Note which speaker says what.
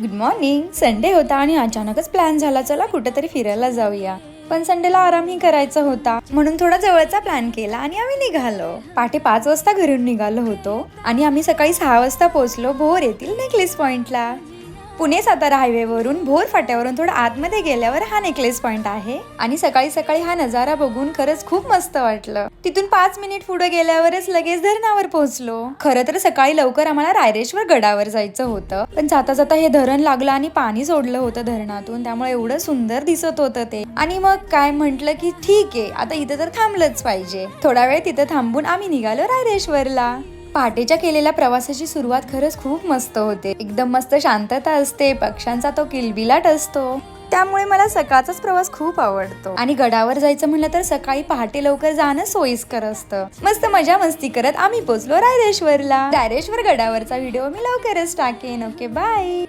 Speaker 1: Good morning Sunday होता आणि अचानकच प्लॅन झाला चला कुठेतरी फिरायला जाऊया. पण संडेला आरामही करायचा होता. म्हणून थोडा जवळचा प्लॅन केला आणि आम्ही निघालो. पहाटे पाच वाजता घरून निघालो होतो आणि आम्ही सकाळी सहा वाजता पोहोचलो भोर येथील नेकलेस पॉइंटला पुणे सातारा हायवेवरून भोर फाट्यावरून थोडं आतमध्ये गेल्यावर हा नेकलेस पॉइंट आहे. आणि सकाळी सकाळी हा नजारा बघून खरंच खूप मस्त वाटलं. तिथून पाच मिनिट पुढे गेल्यावरच लगेच धरणावर पोहोचलो. खरं तर सकाळी लवकर आम्हाला रायरेश्वर गडावर जायचं होतं. पण जाता जाता हे धरण लागलं आणि पाणी सोडलं होतं धरणातून. त्यामुळे एवढं सुंदर दिसत होतं ते. आणि मग काय म्हंटल की ठीक आहे आता इथं तर थांबलंच पाहिजे. थोडा वेळ तिथं थांबून आम्ही निघालो रायरेश्वरला. पहाटेच्या केलेल्या प्रवासाची सुरुवात खरंच खूप मस्त होते. एकदम मस्त शांतता असते पक्ष्यांचा तो किलबिलाट असतो. त्यामुळे मला सकाळचाच प्रवास खूप आवडतो. आणि गडावर जायचं म्हणलं तर सकाळी पहाटे लवकर जाणं सोयीस्कर असतं. मस्त मजा मस्ती करत आम्ही पोचलो रायरेश्वरला. रायरेश्वर गडावरचा व्हिडिओ मी लवकरच टाकेन. Okay bye.